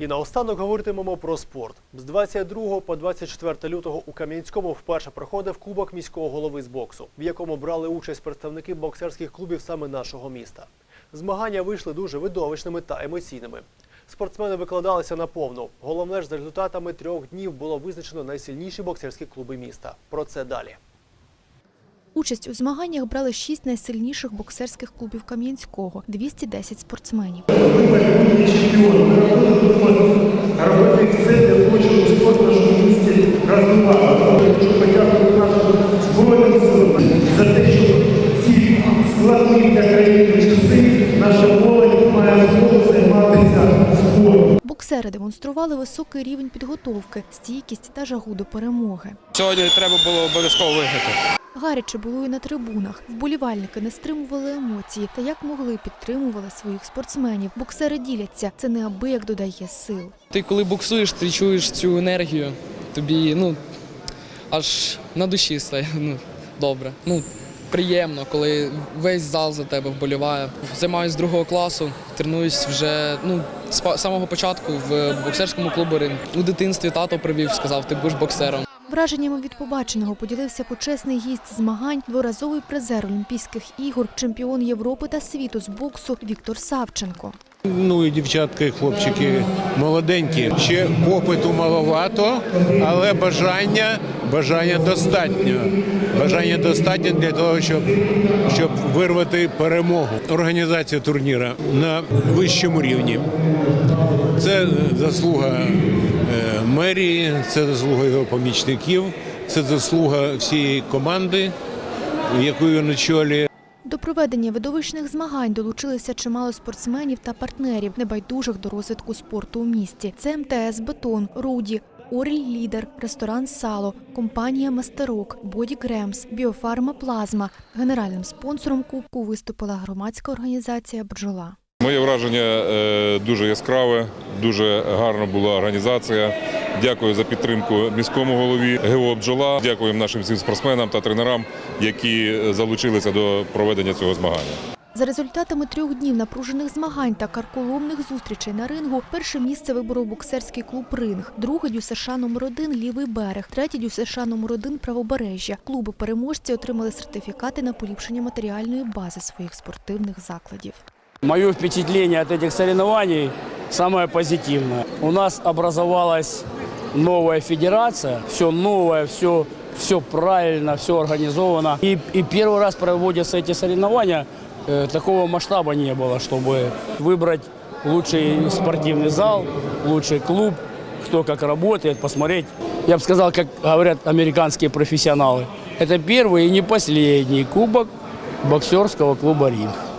І наостанок говоритимемо про спорт. З 22 по 24 лютого у Кам'янському вперше проходив Кубок міського голови з боксу, в якому брали участь представники боксерських клубів саме нашого міста. Змагання вийшли дуже видовищними та емоційними. Спортсмени викладалися наповну. Головне ж за результатами трьох днів було визначено найсильніші боксерські клуби міста. Про це далі. Участь у змаганнях брали шість найсильніших боксерських клубів Кам'янського – 210 спортсменів. Боксери демонстрували високий рівень підготовки, стійкість та жагу до перемоги. Сьогодні треба було обов'язково виграти. Гаряче було і на трибунах. Вболівальники не стримували емоції та як могли підтримували своїх спортсменів. Боксери діляться. Це неабияк додає сил. Ти коли боксуєш, ти чуєш цю енергію. Тобі ну аж на душі стає ну, добре. Ну, приємно, коли весь зал за тебе вболіває. Займаюся з другого класу, тренуюсь вже ну, з самого початку в боксерському клубу ринг. У дитинстві тато привів, сказав, ти будеш боксером. Враженнями від побаченого поділився почесний гість змагань, дворазовий призер Олімпійських ігор, чемпіон Європи та світу з боксу Віктор Савченко. Ну і дівчатка, і хлопчики молоденькі. Ще попиту маловато, але бажання, бажання достатньо. Бажання достатньо для того, щоб, щоб вирвати перемогу. Організація турніра на вищому рівні. Це заслуга е, мерії, це заслуга його помічників, це заслуга всієї команди, яку він очолює. До проведення видовищних змагань долучилися чимало спортсменів та партнерів, небайдужих до розвитку спорту у місті. Це МТС Бетон, Руді, Оріль Лідер, ресторан Сало, компанія Мастерок, Боді Кремс, Біофарма Плазма. Генеральним спонсором кубку виступила громадська організація Бджола. Моє враження е, дуже яскраве, дуже гарна була організація. Дякую за підтримку міському голові ГО «Бджола». Дякуємо нашим всім спортсменам та тренерам, які залучилися до проведення цього змагання. За результатами трьох днів напружених змагань та карколомних зустрічей на рингу перше місце виборов боксерський клуб Ринг, друге ДЮСШ номер 1 Лівий берег, третє ДЮСШ номер 1 Правобережжя. Клуби переможці отримали сертифікати на поліпшення матеріальної бази своїх спортивних закладів. Мое впечатление от этих соревнований самое позитивное. У нас образовалась новая федерация, все новое, все, все правильно, все организовано. И, и первый раз проводятся эти соревнования, э, такого масштаба не было, чтобы выбрать лучший спортивный зал, лучший клуб, кто как работает, посмотреть. Я бы сказал, как говорят американские профессионалы, это первый и не последний кубок боксерского клуба «Ринг».